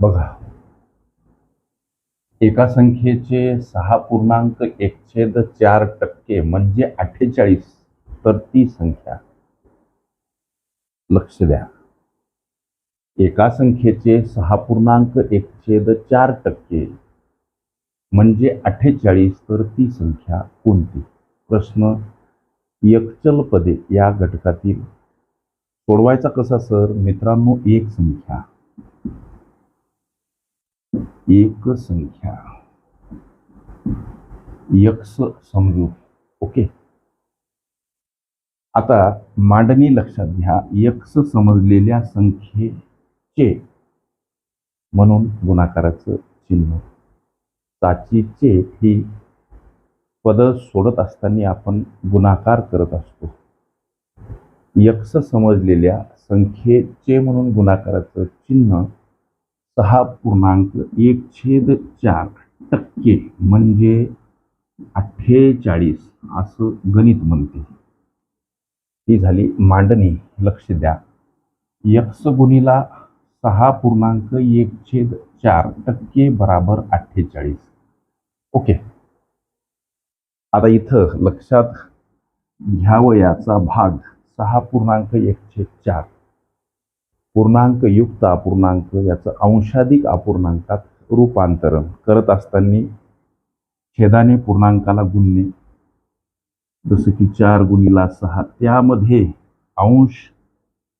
बघा. एका संख्येचे सहा पूर्णांक एकछेद चार टक्के म्हणजे अठ्ठेचाळीस. तर ती संख्या. लक्ष द्या. एका संख्येचे सहा पूर्णांक एकछेद चार टक्के म्हणजे अठ्ठेचाळीस तर ती संख्या कोणती? प्रश्न एकचल पदे या घटकातील सोडवायचा कसा सर? मित्रांनो एक संख्या. एक संख्या यक्ष समजू. ओके? आता मांडणी लक्षात घ्या. यक्ष समजलेल्या संख्येचे म्हणून गुणाकाराचं चिन्ह. साचीचे ही पद सोडत असताना आपण गुणाकार करत असतो. यक्ष समजलेल्या संख्येचे म्हणून गुणाकाराचं चिन्ह सहा पूर्णांक एक छेद चार टक्के म्हणजे अठ्ठेचाळीस असं गणित म्हणते. ही झाली मांडणी. लक्ष द्या. यक्स गुणीला सहा पूर्णांक एक छेद चार टक्के बराबर अठ्ठेचाळीस. ओके. आता इथं लक्षात घ्यावं याचा भाग. सहा पूर्णांक एक छेद चार. पूर्णांक युक्त अपूर्णांक याचं अंशाधिक अपूर्णांकात रूपांतरण करत असताना छेदाने पूर्णांकाला गुणणे जसं की चार गुणीला सहा त्यामध्ये अंश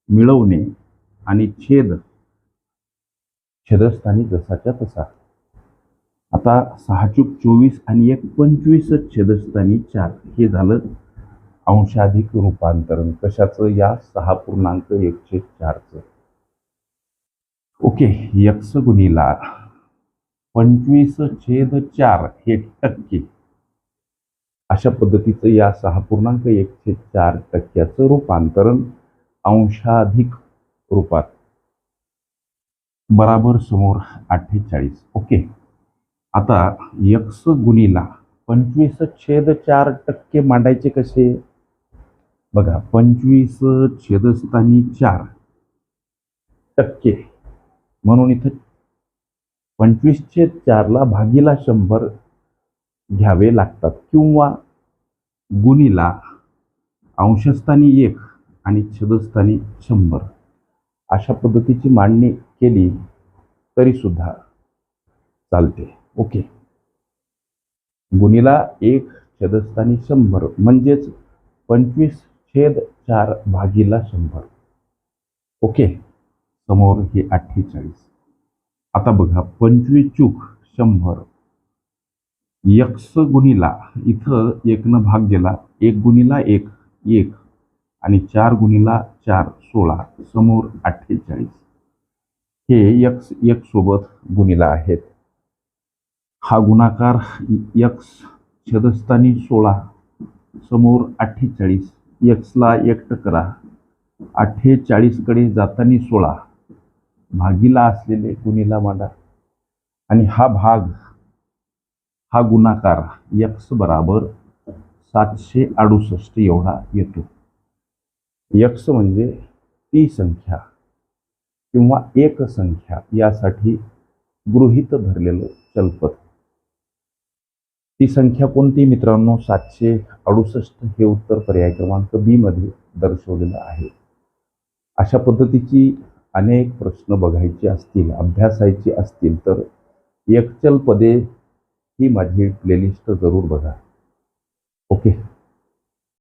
मिळवणे आणि छेद छेदस्थानी जसाच्या तसा. आता सहा चूक चोवीस आणि एक पंचवीस छेदस्थानी चार हे झालं अंशाधिक रूपांतरण. कशाचं? या सहा पूर्णांक एकशे चारचं. ओके यक्ष गुणीला पंचवीस छेद चार हे टक्के. अशा पद्धतीचं या सहा पूर्णांक एकशे चार टक्क्याचं रूपांतरण अंशाधिक रूपात. बराबर समोर अठ्ठेचाळीस. ओके. आता यक्ष गुणीला पंचवीस छेद चार टक्के मांडायचे कसे? बघा पंचवीस छेदस्थानी चार टक्के. म्हणून इथं पंचवीसशे चारला भागीला शंभर घ्यावे लागतात. किंवा गुणीला अंशस्थानी एक आणि छदस्थानी शंभर. अशा पद्धतीची मांडणी केली तरीसुद्धा चालते. ओके. गुणीला एक छदस्थानी शंभर म्हणजेच पंचवीस छेद चार भागीला शंभर. ओके. समोर हे अठ्ठेचाळीस. आता बघा पंचवीस चूक शंभर. यक्स गुणीला इथं एकनं भाग गेला एक गुणीला एक एक. आणि चार गुणीला चार सोळा. समोर अठ्ठेचाळीस. हे यक्स एक सोबत गुणीला आहेत. हा गुणाकार यक्स छेदस्थानी सोळा. समोर अठ्ठेचाळीस. यक्सला एक टकरा अठ्ठेचाळीसकडे जातानी सोळा. भागीला असलेले कुणीला माडा आणि हा भाग हा गुणाकार यक्स बराबर सातशे अडुसष्ट एवढा येतो. यक्स म्हणजे ती संख्या किंवा एक संख्या यासाठी गृहीत धरलेलं चलपद. ती संख्या कोणती मित्रांनो? सातशे अडुसष्ट हे उत्तर पर्याय क्रमांक बी मध्ये दर्शवलेलं आहे. अशा पद्धतीची अनेक प्रश्न बघायचे असतील अभ्यासायचे असतील तर एकचल पदे ही माझी प्लेलिस्ट जरूर बघा. ओके